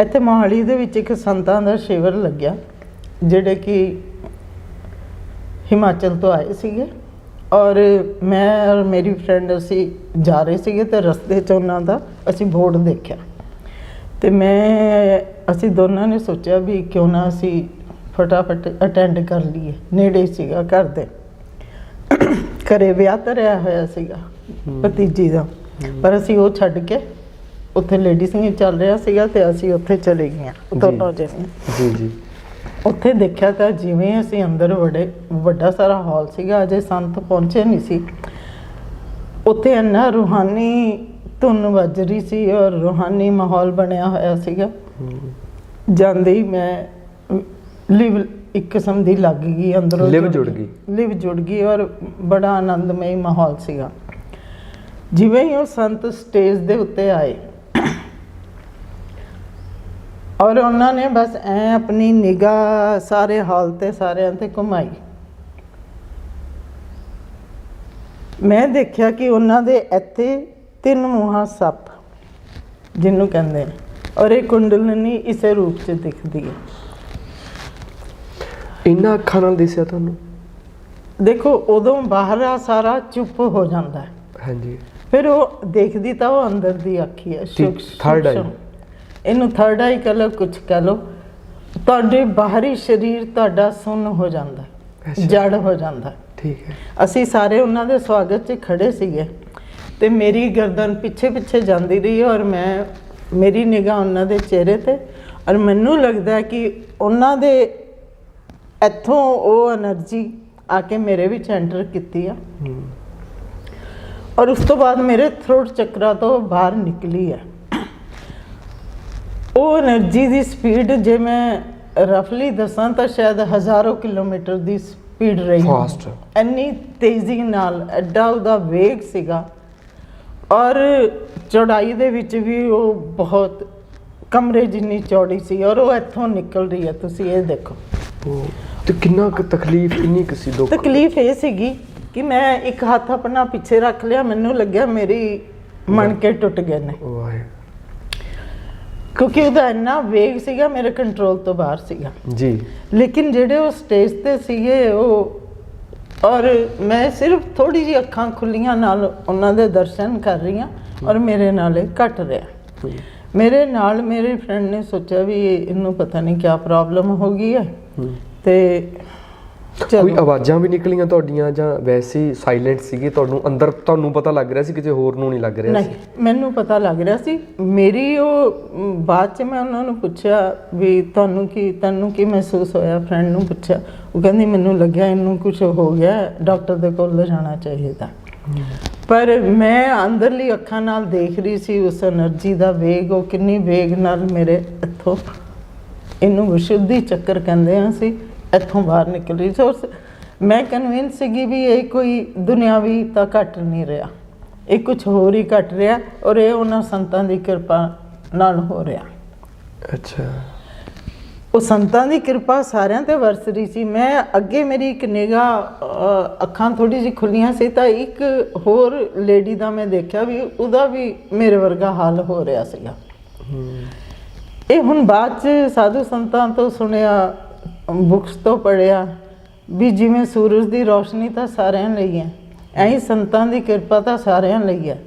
ਇੱਥੇ ਮੋਹਾਲੀ ਦੇ ਵਿੱਚ ਇੱਕ ਸੰਤਾਂ ਦਾ ਸ਼ਿਵਰ ਲੱਗਿਆ ਜਿਹੜੇ ਕਿ ਹਿਮਾਚਲ ਤੋਂ ਆਏ ਸੀਗੇ। ਔਰ ਮੈਂ ਔਰ ਮੇਰੀ ਫਰੈਂਡ ਅਸੀਂ ਜਾ ਰਹੇ ਸੀਗੇ ਤੇ ਰਸਤੇ 'ਚ ਉਹਨਾਂ ਦਾ ਅਸੀਂ ਬੋਰਡ ਦੇਖਿਆ। ਤੇ ਮੈਂ ਅਸੀਂ ਦੋਨਾਂ ਨੇ ਸੋਚਿਆ ਵੀ ਕਿਉਂ ਨਾ ਅਸੀਂ ਫਟਾਫਟ ਅਟੈਂਡ ਕਰ ਲਈਏ। ਨੇੜੇ ਸੀਗਾ ਘਰ ਦੇ। ਘਰੇ ਵਿਆਹ ਧਰਿਆ ਹੋਇਆ ਸੀਗਾ ਭਤੀਜੀ ਦਾ। ਪਰ ਅਸੀਂ ਉਹ ਛੱਡ ਕੇ ਉੱਥੇ ਲੇਡੀ ਸੰਗੀਤ ਚੱਲ ਰਿਹਾ ਸੀਗਾ ਤੇ ਅਸੀਂ ਉੱਥੇ ਚਲੇ ਗਈਆਂ ਦੋਨੋਂ ਜਣੇ ਜੀ ਜੀ। ਉੱਥੇ ਦੇਖਿਆ ਤਾਂ ਜਿਵੇਂ ਅਸੀਂ ਅੰਦਰ ਵੜੇ ਵੱਡਾ ਸਾਰਾ ਹਾਲ ਸੀਗਾ ਅਜੇ ਸੰਤ ਪਹੁੰਚੇ ਨਹੀਂ ਸੀ। ਉੱਥੇ ਇੰਨਾ ਰੂਹਾਨੀ ਧੁਨ ਵੱਜ ਰਹੀ ਸੀ ਔਰ ਰੂਹਾਨੀ ਮਾਹੌਲ ਬਣਿਆ ਹੋਇਆ ਸੀਗਾ। ਜਾਂਦੇ ਹੀ ਮੈਂ ਲਿਵ ਇੱਕ ਕਿਸਮ ਦੀ ਲੱਗ ਗਈ ਅੰਦਰੋਂ ਲਿਵ ਜੁੜ ਗਈ। ਲਿਵ ਜੁੜ ਗਈ ਔਰ ਬੜਾ ਆਨੰਦਮਈ ਮਾਹੌਲ ਸੀਗਾ। ਜਿਵੇਂ ਹੀ ਉਹ ਸੰਤ ਸਟੇਜ ਦੇ ਉੱਤੇ ਆਏ ਔਰ ਉਹਨਾਂ ਨੇ ਬਸ ਐ ਆਪਣੀ ਨਿਗਾਹ ਸਾਰੇ ਹਾਲ ਤੇ ਸਾਰਿਆਂ ਤੇ ਘੁਮਾਈ। ਮੈਂ ਦੇਖਿਆ ਕਿ ਉਹਨਾਂ ਦੇ ਇੱਥੇ ਤਿੰਨ ਮੂੰਹਾਂ ਸੱਪ ਜਿਹਨੂੰ ਕਹਿੰਦੇ ਨੇ ਔਰ ਇਹ ਕੁੰਡਲਨੀ ਇਸੇ ਰੂਪ 'ਚ ਦਿਖਦੀ ਹੈ। ਇੰਨਾ ਅੱਖਾਂ ਨਾਲ ਦਿਸਿਆ ਤੁਹਾਨੂੰ? ਦੇਖੋ ਉਦੋਂ ਬਾਹਰਾ ਸਾਰਾ ਚੁੱਪ ਹੋ ਜਾਂਦਾ ਹੈ। ਹਾਂਜੀ। ਫਿਰ ਉਹ ਦੇਖਦੀ ਤਾਂ ਉਹ ਅੰਦਰ ਦੀ ਅੱਖੀ ਹੈ ਥਰਡ ਆਈ ਇਹਨੂੰ ਥਰਡ ਆਈ ਕਲਰ ਕੁਝ ਕਹ ਲੋ ਤੁਹਾਡੇ ਬਾਹਰੀ ਸਰੀਰ ਤੁਹਾਡਾ ਸੁੰਨ ਹੋ ਜਾਂਦਾ ਜੜ ਹੋ ਜਾਂਦਾ ਠੀਕ ਹੈ। ਅਸੀਂ ਸਾਰੇ ਉਹਨਾਂ ਦੇ ਸਵਾਗਤ 'ਚ ਖੜੇ ਸੀਗੇ। ਤੇ ਮੇਰੀ ਗਰਦਨ ਪਿੱਛੇ ਪਿੱਛੇ ਜਾਂਦੀ ਰਹੀ ਔਰ ਮੈਂ ਮੇਰੀ ਨਿਗਾਹ ਉਹਨਾਂ ਦੇ ਚਿਹਰੇ ਤੇ ਔਰ ਮੈਨੂੰ ਲੱਗਦਾ ਕਿ ਉਹਨਾਂ ਦੇ ਇੱਥੋਂ ਉਹ એનર્ਜੀ ਆ ਕੇ ਮੇਰੇ ਵਿੱਚ ਐਂਟਰ ਕੀਤੀ ਆ। ਔਰ ਉਸ ਤੋਂ ਬਾਅਦ ਮੇਰੇ ਥਰੋਟ ਚੱਕਰਾ ਤੋਂ ਬਾਹਰ ਨਿਕਲੀ ਹੈ। ਉਹ એનર્ਜੀ ਦੀ ਸਪੀਡ ਜੇ ਮੈਂ ਰਫਲੀ ਦੱਸਾਂ ਤਾਂ ਸ਼ਾਇਦ ਹਜ਼ਾਰੋ ਕਿਲੋਮੀਟਰ ਦੀ ਸਪੀਡ ਰਹੀ ਫਾਸਟ ਇੰਨੀ ਤੇਜ਼ੀ ਨਾਲ ਐਡਾ ਉਹਦਾ ਵੇਗ ਸੀਗਾ। ਔਰ ਚੌੜਾਈ ਦੇ ਵਿੱਚ ਵੀ ਉਹ ਬਹੁਤ ਕਮਰੇ ਜਿੰਨੀ ਚੌੜੀ ਸੀ ਔਰ ਉਹ ਇੱਥੋਂ ਨਿਕਲ ਰਹੀ ਹੈ। ਤੁਸੀਂ ਇਹ ਦੇਖੋ। ਤੇ ਕਿੰਨਾ ਕੁ ਤਕਲੀਫ ਇੰਨੀ ਕੁ ਸੀ ਤਕਲੀਫ ਇਹ ਸੀਗੀ ਕਿ ਮੈਂ ਇੱਕ ਹੱਥ ਆਪਣਾ ਪਿੱਛੇ ਰੱਖ ਲਿਆ ਮੈਨੂੰ ਲੱਗਿਆ ਮੇਰੀ ਮਣਕੇ ਟੁੱਟ ਗਏ ਨੇ। ਕਿਉਂਕਿ ਉਹਦਾ ਇੰਨਾ ਵੇਗ ਸੀਗਾ ਮੇਰੇ ਕੰਟਰੋਲ ਤੋਂ ਬਾਹਰ ਸੀਗਾ। ਜੀ। ਲੇਕਿਨ ਜਿਹੜੇ ਉਹ ਸਟੇਜ ਤੇ ਸੀਗੇ ਉਹ ਔਰ ਮੈਂ ਸਿਰਫ ਥੋੜੀ ਜਿਹੀ ਅੱਖਾਂ ਖੁੱਲੀਆਂ ਨਾਲ ਉਹਨਾਂ ਦੇ ਦਰਸ਼ਨ ਕਰ ਰਹੀ ਹਾਂ ਔਰ ਮੇਰੇ ਨਾਲ ਇਹ ਘਟ ਰਿਹਾ। ਮੇਰੇ ਨਾਲ ਮੇਰੇ ਫਰੈਂਡ ਨੇ ਸੋਚਿਆ ਵੀ ਇਹਨੂੰ ਪਤਾ ਨਹੀਂ ਕੀ ਪ੍ਰੋਬਲਮ ਹੋ ਗਈ ਹੂੰ। ਤੇ ਕੋਈ ਆਵਾਜ਼ਾਂ ਵੀ ਨਿਕਲੀਆਂ ਤੁਹਾਡੀਆਂ ਜਾਂ ਵੈਸੇ ਸਾਇਲੈਂਟ ਸੀਗੇ? ਤੁਹਾਨੂੰ ਅੰਦਰ ਤੁਹਾਨੂੰ ਪਤਾ ਲੱਗ ਰਿਹਾ ਸੀ ਕਿਤੇ ਹੋਰ ਨੂੰ ਨਹੀਂ ਲੱਗ ਰਿਹਾ ਸੀ? ਨਹੀਂ ਮੈਨੂੰ ਪਤਾ ਲੱਗ ਰਿਹਾ ਸੀ। ਮੇਰੀ ਉਹ ਬਾਅਦ ਚ ਮੈਂ ਉਹਨਾਂ ਨੂੰ ਪੁੱਛਿਆ ਵੀ ਤੁਹਾਨੂੰ ਕੀ ਤੁਹਾਨੂੰ ਕੀ ਮਹਿਸੂਸ ਹੋਇਆ? ਫਰੈਂਡ ਨੂੰ ਪੁੱਛਿਆ। ਉਹ ਕਹਿੰਦੀ ਮੈਨੂੰ ਲੱਗਿਆ ਇਹਨੂੰ ਕੁਝ ਹੋ ਗਿਆ ਡਾਕਟਰ ਦੇ ਕੋਲ ਲਿਜਾਣਾ ਚਾਹੀਦਾ ਪਰ ਮੈਂ ਅੰਦਰਲੀ ਅੱਖਾਂ ਨਾਲ ਦੇਖ ਰਹੀ ਸੀ ਉਸ એનર્ਜੀ ਦਾ ਵੇਗ ਉਹ ਕਿੰਨੀ ਵੇਗ ਨਾਲ ਮੇਰੇ ਇੱਥੋਂ ਇਹਨੂੰ ਵਿਸ਼ੁੱਧੀ ਚੱਕਰ ਕਹਿੰਦੇ ਆ ਸੀ ਇੱਥੋਂ ਬਾਹਰ ਨਿਕਲ ਰਹੀ ਸੀ। ਮੈਂ ਕਨਵਿੰਸ ਸੀਗੀ ਵੀ ਇਹ ਕੋਈ ਦੁਨਿਆਵੀ ਤਾਂ ਘਟ ਨਹੀਂ ਰਿਹਾ। ਇਹ ਕੁਝ ਹੋਰ ਹੀ ਘਟ ਰਿਹਾ ਔਰ ਇਹ ਉਹਨਾਂ ਸੰਤਾਂ ਦੀ ਕਿਰਪਾ ਨਾਲ ਹੋ ਰਿਹਾ। ਅੱਛਾ। ਉਹ ਸੰਤਾਂ ਦੀ ਕਿਰਪਾ ਸਾਰਿਆਂ ਤੇ ਵਰਸ ਰਹੀ ਸੀ। ਮੈਂ ਅੱਗੇ ਮੇਰੀ ਇੱਕ ਨਿਗਾਹ ਅੱਖਾਂ ਥੋੜੀ ਜਿਹੀ ਖੁੱਲੀਆਂ ਸੀ ਤਾਂ ਇੱਕ ਹੋਰ ਲੇਡੀ ਦਾ ਮੈਂ ਦੇਖਿਆ ਵੀ ਉਹਦਾ ਵੀ ਮੇਰੇ ਵਰਗਾ ਹਾਲ ਹੋ ਰਿਹਾ ਸੀਗਾ। ਇਹ ਹੁਣ ਬਾਅਦ ਚ ਸਾਧੂ ਸੰਤਾਂ ਤੋਂ ਸੁਣਿਆ ਬੁక్స్ ਤੋਂ ਪੜਿਆ ਵੀ ਜਿਵੇਂ ਸੂਰਜ ਦੀ ਰੋਸ਼ਨੀ ਤਾਂ ਸਾਰਿਆਂ ਲਈ ਹੈ ਐਂ ਸੰਤਾਂ ਦੀ ਕਿਰਪਾ ਤਾਂ ਸਾਰਿਆਂ ਲਈ ਹੈ।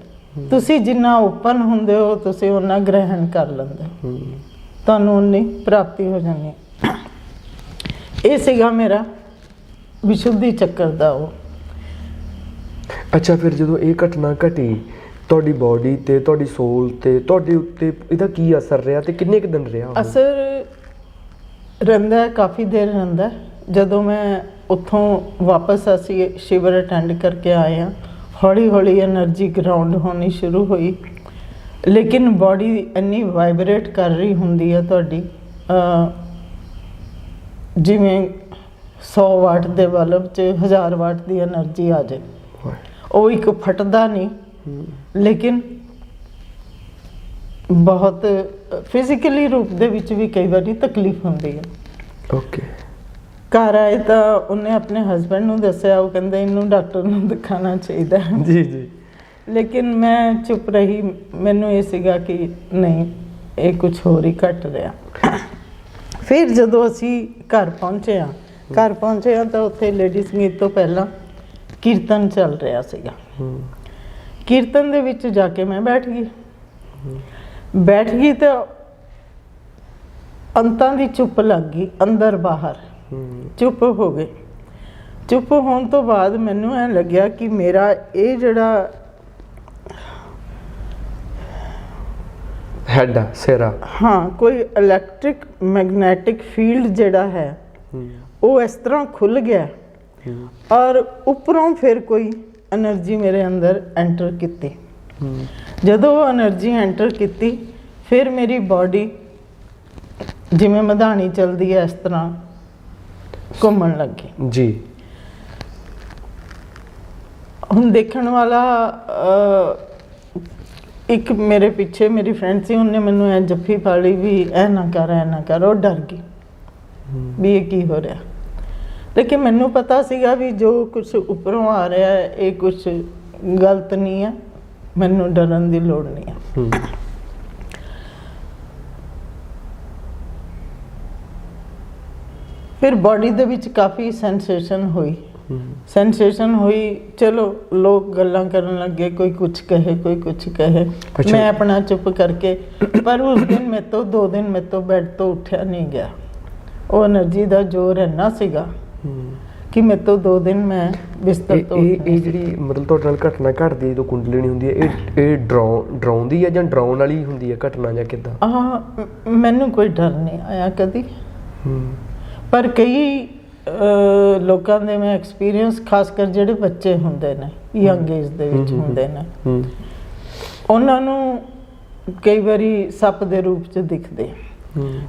ਤੁਸੀਂ ਜਿੰਨਾ ਓਪਨ ਹੁੰਦੇ ਹੋ ਤੁਸੀਂ ਉਹਨਾਂ ਗ੍ਰਹਿਣ ਕਰ ਲੈਂਦੇ ਹੋ। ਤੁਹਾਨੂੰ ਉਨੀ ਪ੍ਰਾਪਤੀ ਹੋ ਜਾਂਦੀ ਹੈ। ਇਹ ਸੀਗਾ ਮੇਰਾ ਵਿਸ਼ੁੱਧੀ ਚੱਕਰ ਦਾ ਉਹ। ਅੱਛਾ ਫਿਰ ਜਦੋਂ ਇਹ ਘਟਨਾ ਘਟੀ ਤੁਹਾਡੀ ਬਾਡੀ ਤੇ ਤੁਹਾਡੀ ਸੋਲ ਤੇ ਤੁਹਾਡੇ ਉੱਤੇ ਇਹਦਾ ਕੀ ਅਸਰ ਰਿਹਾ ਤੇ ਕਿੰਨੇ ਕੁ ਦਿਨ ਰਿਹਾ? ਅਸਰ ਰਹਿੰਦਾ ਕਾਫੀ ਦੇਰ ਰਹਿੰਦਾ ਜਦੋਂ ਮੈਂ ਉੱਥੋਂ ਵਾਪਸ ਅਸੀਂ ਸ਼ਿਵਰ ਅਟੈਂਡ ਕਰਕੇ ਆਏ ਆ ਹੌਲੀ ਹੌਲੀ એનર્ਜੀ ਗਰਾਊਂਡ ਹੋਣੀ ਸ਼ੁਰੂ ਹੋਈ। ਲੇਕਿਨ ਬਾਡੀ ਇੰਨੀ ਵਾਈਬਰੇਟ ਕਰ ਰਹੀ ਹੁੰਦੀ ਹੈ ਤੁਹਾਡੀ ਜਿਵੇਂ 100 ਵਾਟ ਦੇ ਬਲਬ 'ਚ 1000 ਵਾਟ ਦੀ એનર્ਜੀ ਆ ਜਾਏ। ਉਹ ਇੱਕ ਫਟਦਾ ਨਹੀਂ। ਲੇਕਿਨ ਬਹੁਤ ਫਿਜ਼ੀਕਲੀ ਰੂਪ ਦੇ ਵਿੱਚ ਵੀ ਕਈ ਵਾਰੀ ਤਕਲੀਫ ਹੁੰਦੀ ਹੈ। ਓਕੇ ਘਰ ਆਏ ਤਾਂ ਉਹਨੇ ਆਪਣੇ ਹਸਬੰਡ ਨੂੰ ਦੱਸਿਆ ਉਹ ਕਹਿੰਦੇ ਇਹਨੂੰ ਡਾਕਟਰ ਨੂੰ ਦਿਖਾਣਾ ਚਾਹੀਦਾ। ਜੀ ਜੀ। ਲੇਕਿਨ ਮੈਂ ਚੁੱਪ ਰਹੀ ਮੈਨੂੰ ਇਹ ਸੀਗਾ ਕਿ ਨਹੀਂ ਇਹ ਕੁਝ ਹੋਰ ਹੀ ਘਟ ਰਿਹਾ। ਫਿਰ ਜਦੋਂ ਅਸੀਂ ਘਰ ਪਹੁੰਚੇ ਆ ਘਰ ਪਹੁੰਚੇ ਆ ਤਾਂ ਉੱਥੇ ਲੇਡੀ ਸੰਗੀਤ ਤੋਂ ਪਹਿਲਾਂ ਕੀਰਤਨ ਚੱਲ ਰਿਹਾ ਸੀਗਾ। ਕੀਰਤਨ ਦੇ ਵਿੱਚ ਜਾ ਕੇ ਮੈਂ ਬੈਠ ਗਈ। ਬੈਠ ਗਈ ਤੇ ਅੰਤਾਂ ਦੀ ਚੁੱਪ ਲੱਗ ਗਈ ਅੰਦਰ ਬਾਹਰ। ਚੁੱਪ ਹੋ ਗਏ ਚੁੱਪ ਹੋਣ ਤੋਂ ਬਾਅਦ ਮੈਨੂੰ ਐ ਲੱਗਿਆ ਕਿ ਮੇਰਾ ਇਹ ਜਿਹੜਾ ਹੈਡ ਆ ਸੇਰਾ। ਹਾਂ ਕੋਈ ਇਲੈਕਟ੍ਰਿਕ ਮੈਗਨੈਟਿਕ ਫੀਲਡ ਜਿਹੜਾ ਹੈ ਉਹ ਇਸ ਤਰ੍ਹਾਂ ਖੁੱਲ ਗਿਆ। ਔਰ ਉੱਪਰੋਂ ਫਿਰ ਕੋਈ એનર્ਜੀ ਮੇਰੇ ਅੰਦਰ ਐਂਟਰ ਕੀਤੀ। ਜਦੋਂ ਉਹ એનર્ਜੀ ਐਂਟਰ ਕੀਤੀ ਫਿਰ ਮੇਰੀ ਬਾਡੀ ਜਿਵੇਂ ਮਧਾਣੀ ਚਲਦੀ ਹੈ ਇਸ ਤਰ੍ਹਾਂ ਘੁੰਮਣ ਲੱਗੀ। ਜੀ। ਹੁਣ ਦੇਖਣ ਵਾਲਾ ਇੱਕ ਮੇਰੇ ਪਿੱਛੇ ਮੇਰੀ ਫਰੈਂਡ ਸੀ ਉਹਨੇ ਮੈਨੂੰ ਐ ਜੱਫੀ ਪਾ ਲਈ ਵੀ ਐ ਨਾ ਕਰ ਐ ਨਾ ਕਰ ਉਹ ਡਰ ਗਈ ਵੀ ਇਹ ਕੀ ਹੋ ਰਿਹਾ। ਲੇਕਿਨ ਮੈਨੂੰ ਪਤਾ ਸੀਗਾ ਵੀ ਜੋ ਕੁਝ ਉੱਪਰੋਂ ਆ ਰਿਹਾ ਇਹ ਕੁਝ ਗਲਤ ਨਹੀਂ ਹੈ। ਮੈਨੂੰ ਡਰਨ ਦੀ ਲੋੜ ਨਹੀਂ ਹੈ। ਫਿਰ ਬਾਡੀ ਦੇ ਵਿੱਚ ਕਾਫੀ ਸੈਂਸੇਸ਼ਨ ਹੋਈ। ਸੈਂਸੇਸ਼ਨ ਹੋਈ ਚਲੋ ਲੋਕ ਗੱਲਾਂ ਕਰਨ ਲੱਗੇ ਕੋਈ ਕੁਝ ਕਹੇ ਕੋਈ ਕੁਝ ਕਹੇ। ਮੈਂ ਆਪਣਾ ਚੁੱਪ ਕਰਕੇ ਪਰ ਉਸ ਦਿਨ ਮੈਂ ਤੋਂ ਦੋ ਦਿਨ ਮੈਂ ਤੋਂ ਬੈੱਡ ਤੋਂ ਉੱਠਿਆ ਨਹੀਂ ਗਿਆ। ਉਹ એનર્ਜੀ ਦਾ ਜੋਰ ਇੰਨਾ ਸੀਗਾ ਕਿ ਮੇਰੇ ਤੋਂ ਦੋ ਦਿਨ ਮੈਂ ਬਿਸਤਰ ਤੋਂ ਇਹ ਇਹ ਜਿਹੜੀ ਮਤਲਬ ਤੁਹਾਡੇ ਨਾਲ ਘਟਨਾ ਘਟਦੀ ਹੈ ਜਦੋਂ ਕੁੰਡਲਿਨੀ ਹੁੰਦੀ ਹੈ ਇਹ ਇਹ ਡਰਾਉ ਡਰਾਉਂਦੀ ਹੈ ਜਾਂ ਡਰਾਉਣ ਵਾਲੀ ਹੁੰਦੀ ਹੈ ਘਟਨਾ ਜਾਂ ਕਿਦਾਂ? ਮ- ਮੈਨੂੰ ਕੋਈ ਡਰ ਨਹੀਂ ਆਇਆ ਕਦੀ। ਪਰ ਕਈ ਲੋਕਾਂ ਦੇ ਮੈਂ ਐਕਸਪੀਰੀਅੰਸ ਖਾਸ ਕਰ ਜਿਹੜੇ ਬੱਚੇ ਹੁੰਦੇ ਨੇ ਯੰਗ ਏਜ ਦੇ ਵਿੱਚ ਹੁੰਦੇ ਨੇ। ਉਹਨਾਂ ਨੂੰ ਕਈ ਵਾਰੀ ਸੱਪ ਦੇ ਰੂਪ 'ਚ ਦਿਖਦੇ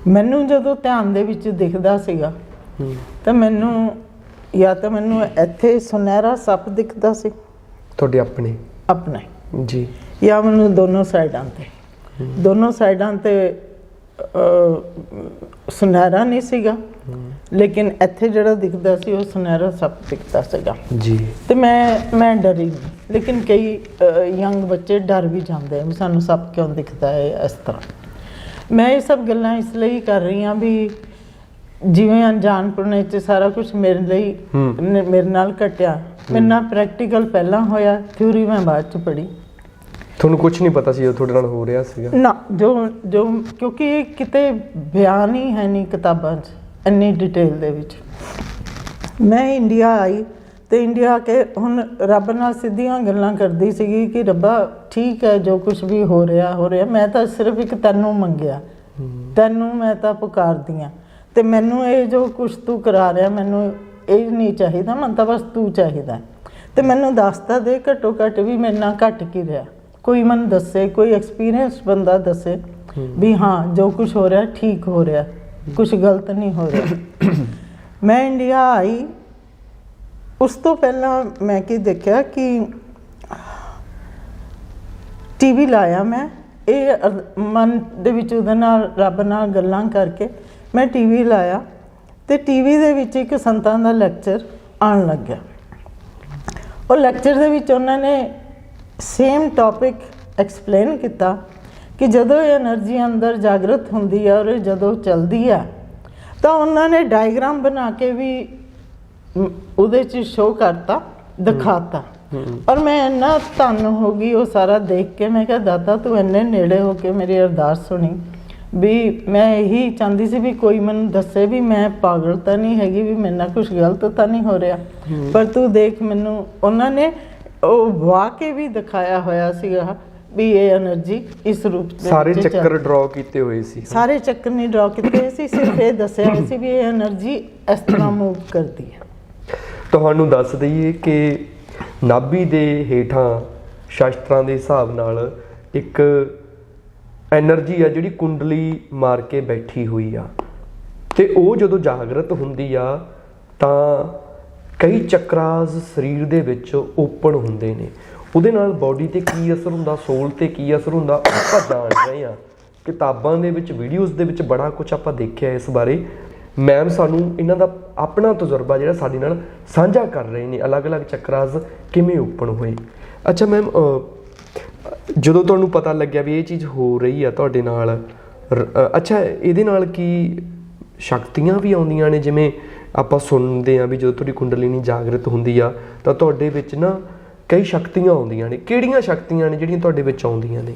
ਮੈਨੂੰ ਜਦੋਂ ਧਿਆਨ ਦੇ ਵਿੱਚ ਦਿਖਦਾ ਸੀਗਾ ਤਾਂ ਮੈਨੂੰ ਜਾਂ ਤਾਂ ਮੈਨੂੰ ਇੱਥੇ ਸੁਨਹਿਰਾ ਸੱਪ ਦਿਖਦਾ ਸੀ। ਤੁਹਾਡੇ ਆਪਣੇ? ਆਪਣੇ। ਜੀ। ਜਾਂ ਮੈਨੂੰ ਦੋਨੋਂ ਸਾਈਡਾਂ ਤੇ। ਦੋਨੋਂ ਸਾਈਡਾਂ ਤੇ ਸੁਨਹਿਰਾ ਨਹੀਂ ਸੀਗਾ। ਲੇਕਿਨ ਇੱਥੇ ਜਿਹੜਾ ਦਿਖਦਾ ਸੀ ਉਹ ਸੁਨਹਿਰਾ ਸੱਪ ਦਿਖਦਾ ਸੀਗਾ। ਜੀ। ਤੇ ਮੈਂ ਮੈਂ ਡਰੀ ਲੇਕਿਨ ਕਈ ਯੰਗ ਬੱਚੇ ਡਰ ਵੀ ਜਾਂਦੇ ਆ ਸਾਨੂੰ ਸੱਪ ਕਿਉਂ ਦਿਖਦਾ ਹੈ ਇਸ ਤਰ੍ਹਾਂ। ਮੈਂ ਇਹ ਸਭ ਗੱਲਾਂ ਇਸ ਲਈ ਕਰ ਰਹੀ ਹਾਂ ਵੀ ਜਿਵੇਂ ਅਣਜਾਣਪੁਣੇ ਚ ਸਾਰਾ ਕੁਝ ਮੇਰੇ ਲਈ। ਨੇ- ਮੇਰੇ ਨਾਲ ਘਟਿਆ। ਮੇਰੇ ਨਾਲ ਪ੍ਰੈਕਟੀਕਲ ਪਹਿਲਾਂ ਹੋਇਆ ਥਿਊਰੀ ਮੈਂ ਬਾਅਦ ਚ ਪੜ੍ਹੀ। ਤੁਹਾਨੂੰ ਕੁਝ ਨਹੀਂ ਪਤਾ ਸੀ ਜਦੋਂ ਤੁਹਾਡੇ ਨਾਲ ਹੋ ਰਿਹਾ ਸੀਗਾ? ਨਾ ਜੋ ਜੋ ਕਿਉਂਕਿ ਇਹ ਕਿਤੇ ਬਿਆਨ ਹੀ ਹੈ ਨਹੀਂ ਕਿਤਾਬਾਂ 'ਚ ਇੰਨੀ ਡਿਟੇਲ ਦੇ ਵਿੱਚ। ਮੈਂ ਇੰਡੀਆ ਆਈ ਤੇ ਇੰਡੀਆ ਆ ਕੇ ਹੁਣ ਰੱਬ ਨਾਲ ਸਿੱਧੀਆਂ ਗੱਲਾਂ ਕਰਦੀ ਸੀਗੀ ਕਿ ਰੱਬਾ ਠੀਕ ਹੈ ਜੋ ਕੁਝ ਵੀ ਹੋ ਰਿਹਾ ਹੋ ਰਿਹਾ। ਮੈਂ ਤਾਂ ਸਿਰਫ ਇੱਕ ਤੈਨੂੰ ਮੰਗਿਆ। ਤੈਨੂੰ ਮੈਂ ਤਾਂ ਪੁਕਾਰਦੀ ਆ ਤੇ ਮੈਨੂੰ ਇਹ ਜੋ ਕੁਝ ਤੂੰ ਕਰਾ ਰਿਹਾ ਮੈਨੂੰ ਇਹ ਨਹੀਂ ਚਾਹੀਦਾ ਮੈਨੂੰ ਤਾਂ ਬਸ ਤੂੰ ਚਾਹੀਦਾ ਤੇ ਮੈਨੂੰ ਦੱਸਤਾ ਦੇ ਘੱਟੋ ਘੱਟ ਵੀ ਮੇਰੇ ਨਾਲ ਘਟ ਕੀ ਰਿਹਾ। ਕੋਈ ਮੈਨੂੰ ਦੱਸੇ ਕੋਈ ਐਕਸਪੀਰੀਅੰਸ ਬੰਦਾ ਦੱਸੇ ਵੀ ਹਾਂ ਜੋ ਕੁਝ ਹੋ ਰਿਹਾ ਠੀਕ ਹੋ ਰਿਹਾ ਕੁਝ ਗਲਤ ਨਹੀਂ ਹੋ ਰਿਹਾ। ਮੈਂ ਇੰਡੀਆ ਆਈ ਉਸ ਤੋਂ ਪਹਿਲਾਂ ਮੈਂ ਕੀ ਦੇਖਿਆ ਕਿ ਟੀਵੀ ਲਾਇਆ ਮੈਂ ਇਹ ਮਨ ਦੇ ਵਿੱਚ ਉਹਦੇ ਨਾਲ ਰੱਬ ਨਾਲ ਗੱਲਾਂ ਕਰਕੇ ਮੈਂ ਟੀਵੀ ਲਾਇਆ ਤੇ ਟੀਵੀ ਦੇ ਵਿੱਚ ਇੱਕ ਸੰਤਾਂ ਦਾ ਲੈਕਚਰ ਆਉਣ ਲੱਗਿਆ। ਉਹ ਲੈਕਚਰ ਦੇ ਵਿੱਚ ਉਹਨਾਂ ਨੇ ਸੇਮ ਟੌਪਿਕ ਐਕਸਪਲੇਨ ਕੀਤਾ ਕਿ ਜਦੋਂ ਇਹ એનર્ਜੀ ਅੰਦਰ ਜਾਗਰਤ ਹੁੰਦੀ ਹੈ ਔਰ ਜਦੋਂ ਚਲਦੀ ਹੈ ਤਾਂ ਉਹਨਾਂ ਨੇ ਡਾਇਗਰਾਮ ਬਣਾ ਕੇ ਵੀ ਉਹਦੇ 'ਚ ਸ਼ੋਅ ਕਰਤਾ ਦਿਖਾਤਾ। ਔਰ ਮੈਂ ਇੰਨਾ ਧੰਨ ਹੋ ਗਈ ਉਹ ਸਾਰਾ ਦੇਖ ਕੇ ਮੈਂ ਕਿਹਾ ਦਾਦਾ ਤੂੰ ਇੰਨੇ ਨੇੜੇ ਹੋ ਕੇ ਮੇਰੀ ਅਰਦਾਸ ਸੁਣੀ। ਵੀ ਮੈਂ ਇਹੀ ਚਾਹੁੰਦੀ ਸੀ ਵੀ ਕੋਈ ਮੈਨੂੰ ਦੱਸੇ ਵੀ ਮੈਂ ਪਾਗਲ ਤਾਂ ਨਹੀਂ ਹੈਗੀ ਵੀ ਮੇਰੇ ਨਾਲ ਕੁਝ ਗਲਤ ਤਾਂ ਨਹੀਂ ਹੋ ਰਿਹਾ। ਪਰ ਤੂੰ ਦੇਖ ਮੈਨੂੰ ਉਹਨਾਂ ਨੇ ਉਹ ਵਾਕੇ ਵੀ ਦਿਖਾਇਆ ਹੋਇਆ ਸੀਗਾ ਵੀ ਇਹ એનર્ਜੀ ਇਸ ਰੂਪ ਵਿੱਚ ਸਾਰੇ ਚੱਕਰ ਡਰਾ ਕੀਤੇ ਹੋਏ ਸੀ। ਸਾਰੇ ਚੱਕਰ ਨਹੀਂ ਡਰਾ ਕੀਤੇ ਸੀ ਸਿਰਫ ਇਹ ਦੱਸਿਆ ਹੋਇਆ ਸੀ ਵੀ ਇਹ એનર્ਜੀ ਇਸ ਤਰ੍ਹਾਂ ਮੂਵ ਕਰਦੀ ਹੈ। ਤੁਹਾਨੂੰ ਦੱਸ ਦਈਏ ਕਿ ਨਾਭੀ ਦੇ ਹੇਠਾਂ ਸ਼ਾਸਤਰਾਂ ਦੇ ਹਿਸਾਬ ਨਾਲ ਇੱਕ ਐਨਰਜੀ ਆ ਜਿਹੜੀ ਕੁੰਡਲੀ ਮਾਰ ਕੇ ਬੈਠੀ ਹੋਈ ਆ। ਤੇ ਉਹ ਜਦੋਂ ਜਾਗਰਤ ਹੁੰਦੀ ਆ, ਤਾਂ ਕਈ ਚੱਕਰਾਜ਼ ਸਰੀਰ ਦੇ ਵਿੱਚ ਓਪਨ ਹੁੰਦੇ ਨੇ। ਉਹਦੇ ਨਾਲ ਬਾਡੀ ਤੇ ਕੀ ਅਸਰ ਹੁੰਦਾ ਸੋਲ ਤੇ ਕੀ ਅਸਰ ਹੁੰਦਾ, ਆਪਾਂ ਜਾਣ ਰਹੇ ਆ। ਕਿਤਾਬਾਂ ਦੇ ਵਿੱਚ ਵੀਡੀਓਜ਼ ਦੇ ਵਿੱਚ ਬੜਾ ਕੁਝ ਆਪਾਂ ਦੇਖਿਆ ਇਸ ਬਾਰੇ। ਮੈਮ ਸਾਨੂੰ ਇਹਨਾਂ ਦਾ ਆਪਣਾ ਤਜਰਬਾ ਜਿਹੜਾ ਸਾਡੇ ਨਾਲ ਸਾਂਝਾ ਕਰ ਰਹੇ ਨੇ। ਅਲੱਗ-ਅਲੱਗ ਚੱਕਰਾਜ਼ ਕਿਵੇਂ ਓਪਨ ਹੋਏ। ਅੱਛਾ ਮੈਮ ਜਦੋਂ ਤੁਹਾਨੂੰ ਪਤਾ ਲੱਗਿਆ ਵੀ ਇਹ ਚੀਜ਼ ਹੋ ਰਹੀ ਆ ਤੁਹਾਡੇ ਨਾਲ ਅੱਛਾ, ਇਹਦੇ ਨਾਲ ਕੀ ਸ਼ਕਤੀਆਂ ਵੀ ਆਉਂਦੀਆਂ ਨੇ? ਜਿਵੇਂ ਆਪਾਂ ਸੁਣਦੇ ਆ ਵੀ ਜਦੋਂ ਤੁਹਾਡੀ ਕੁੰਡਲੀਨੀ ਜਾਗਰਤ ਹੁੰਦੀ ਆ, ਤਾਂ ਤੁਹਾਡੇ ਵਿੱਚ ਨਾ ਕਈ ਸ਼ਕਤੀਆਂ ਆਉਂਦੀਆਂ ਨੇ। ਕਿਹੜੀਆਂ ਸ਼ਕਤੀਆਂ ਨੇ ਜਿਹੜੀਆਂ ਤੁਹਾਡੇ ਵਿੱਚ ਆਉਂਦੀਆਂ ਨੇ?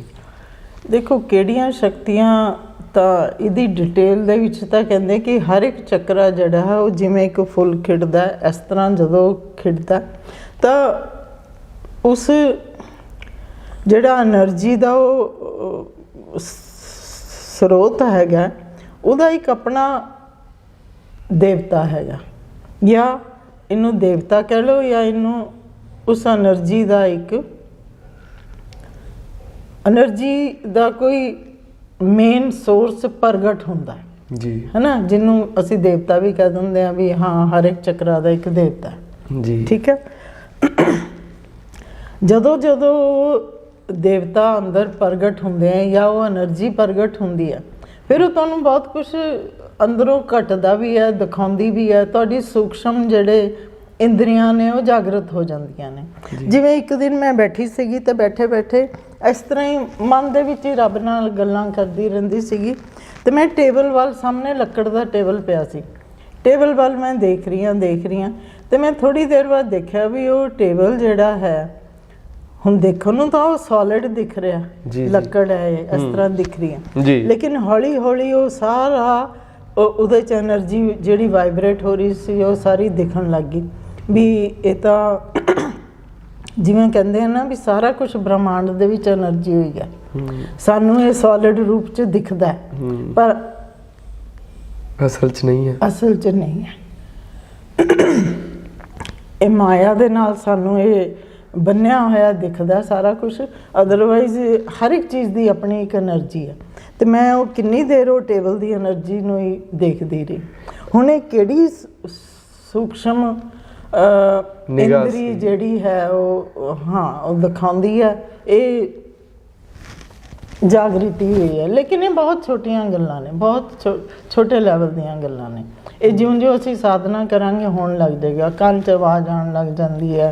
ਦੇਖੋ, ਕਿਹੜੀਆਂ ਸ਼ਕਤੀਆਂ ਤਾਂ ਇਹਦੀ ਡਿਟੇਲ ਦੇ ਵਿੱਚ ਤਾਂ ਕਹਿੰਦੇ ਕਿ ਹਰ ਇੱਕ ਚੱਕਰਾ ਜਿਹੜਾ ਹੈ ਉਹ ਜਿਵੇਂ ਇੱਕ ਫੁੱਲ ਖਿੜਦਾ, ਇਸ ਤਰ੍ਹਾਂ ਜਦੋਂ ਖਿੜਦਾ, ਤਾਂ ਉਸ ਜਿਹੜਾ એનર્ਜੀ ਦਾ ਉਹ ਸਰੋਤ ਹੈਗਾ ਉਹਦਾ ਇੱਕ ਆਪਣਾ ਦੇਵਤਾ ਹੈਗਾ। ਜਾਂ ਇਹਨੂੰ ਦੇਵਤਾ ਕਹਿ ਲਓ ਜਾਂ ਇਹਨੂੰ ਉਸ એનર્ਜੀ ਦਾ ਇੱਕ એનર્ਜੀ ਦਾ ਕੋਈ ਮੇਨ ਸੋਰਸ ਪ੍ਰਗਟ ਹੁੰਦਾ ਹੈ। ਜੀ। ਹੈਨਾ ਜਿਹਨੂੰ ਅਸੀਂ ਦੇਵਤਾ ਵੀ ਕਹਿ ਦਿੰਦੇ ਆ ਵੀ ਹਾਂ ਹਰ ਇੱਕ ਚੱਕਰਾ ਦਾ ਇੱਕ ਦੇਵਤਾ ਜੀ। ਠੀਕ ਹੈ? ਜਦੋਂ ਜਦੋਂ ਦੇਵਤਾ ਅੰਦਰ ਪ੍ਰਗਟ ਹੁੰਦੇ ਆ ਜਾਂ ਉਹ એનર્ਜੀ ਪ੍ਰਗਟ ਹੁੰਦੀ ਆ। ਫਿਰ ਉਹ ਤੁਹਾਨੂੰ ਬਹੁਤ ਕੁਝ ਅੰਦਰੋਂ ਘਟਦਾ ਵੀ ਹੈ ਦਿਖਾਉਂਦੀ ਵੀ ਹੈ ਤੁਹਾਡੀ ਸੂਖਸ਼ਮ ਜਿਹੜੇ ਇੰਦਰੀਆਂ ਨੇ ਉਹ ਜਾਗਰਤ ਹੋ ਜਾਂਦੀਆਂ ਨੇ। ਜਿਵੇਂ ਇੱਕ ਦਿਨ ਮੈਂ ਬੈਠੀ ਸੀਗੀ ਤੇ ਬੈਠੇ ਬੈਠੇ ਇਸ ਤਰ੍ਹਾਂ ਹੀ ਮਨ ਦੇ ਵਿੱਚ ਹੀ ਰੱਬ ਨਾਲ ਗੱਲਾਂ ਕਰਦੀ ਰਹਿੰਦੀ ਸੀਗੀ ਤੇ ਮੈਂ ਟੇਬਲ ਵੱਲ ਸਾਹਮਣੇ ਲੱਕੜ ਦਾ ਟੇਬਲ ਪਿਆ ਸੀ। ਟੇਬਲ ਵੱਲ ਮੈਂ ਦੇਖ ਰਹੀ ਹਾਂ ਦੇਖ ਰਹੀ ਹਾਂ ਤੇ ਮੈਂ ਥੋੜੀ ਦੇਰ ਬਾਅਦ ਦੇਖਿਆ ਵੀ ਉਹ ਟੇਬਲ ਜਿਹੜਾ ਹੈ ਹੁਣ ਦੇਖਣ ਨੂੰ ਤਾਂ ਉਹ ਸੋਲਿਡ ਦਿਖ ਰਿਹਾ ਲੱਕੜ ਹੈ ਇਸ ਤਰ੍ਹਾਂ ਦਿਖ ਰਹੀ ਹੈ। ਲੇਕਿਨ ਹੌਲੀ ਹੌਲੀ ਉਹ ਸਾਰਾ ਉਹਦੇ ਚ એનર્ਜੀ ਜਿਹੜੀ ਵਾਈਬ੍ਰੇਟ ਹੋ ਰਹੀ ਸੀ ਉਹ ਸਾਰੀ ਦਿਖਣ ਲੱਗੀ ਵੀ ਇਹ ਤਾਂ ਜਿਵੇਂ ਕਹਿੰਦੇ ਆ ਨਾ ਵੀ ਸਾਰਾ ਕੁਝ ਬ੍ਰਹਮਾਂਡ ਦੇ ਵਿੱਚ એનર્ਜੀ ਹੋਈ ਹੈ। ਸਾਨੂੰ ਇਹ ਸੋਲਿਡ ਰੂਪ ਚ ਦਿਖਦਾ ਪਰ ਅਸਲ ਚ ਨਹੀਂ ਹੈ। ਅਸਲ ਚ ਨਹੀਂ ਹੈ। ਇਹ ਮਾਇਆ ਦੇ ਨਾਲ ਸਾਨੂੰ ਇਹ ਬੰਨਿਆ ਹੋਇਆ ਦਿਖਦਾ ਸਾਰਾ ਕੁਝ ਅਦਰਵਾਈਜ਼ ਹਰ ਇੱਕ ਚੀਜ਼ ਦੀ ਆਪਣੀ ਇੱਕ એનર્ਜੀ ਹੈ ਤੇ ਮੈਂ ਉਹ ਕਿੰਨੀ ਦੇਰ ਉਹ ਟੇਬਲ ਦੀ એનર્ਜੀ ਨੂੰ ਹੀ ਦੇਖਦੀ ਰਹੀ। ਹੁਣ ਇਹ ਕਿਹੜੀ ਸੂਖਸ਼ਮ ਇੰਦਰੀ ਜਿਹੜੀ ਹੈ ਉਹ ਹਾਂ ਉਹ ਦਿਖਾਉਂਦੀ ਹੈ। ਇਹ ਜਾਗ੍ਰਿਤੀ ਹੋਈ ਹੈ। ਲੇਕਿਨ ਇਹ ਬਹੁਤ ਛੋਟੀਆਂ ਗੱਲਾਂ ਨੇ ਬਹੁਤ ਛੋਟੇ ਲੈਵਲ ਦੀਆਂ ਗੱਲਾਂ ਨੇ। ਇਹ ਜਿਉਂ ਜਿਉਂ ਅਸੀਂ ਸਾਧਨਾ ਕਰਾਂਗੇ ਹੋਣ ਲੱਗ ਜਾਏਗਾ। ਕੰਨ ਚ ਆਵਾਜ਼ ਆਉਣ ਲੱਗ ਜਾਂਦੀ ਹੈ।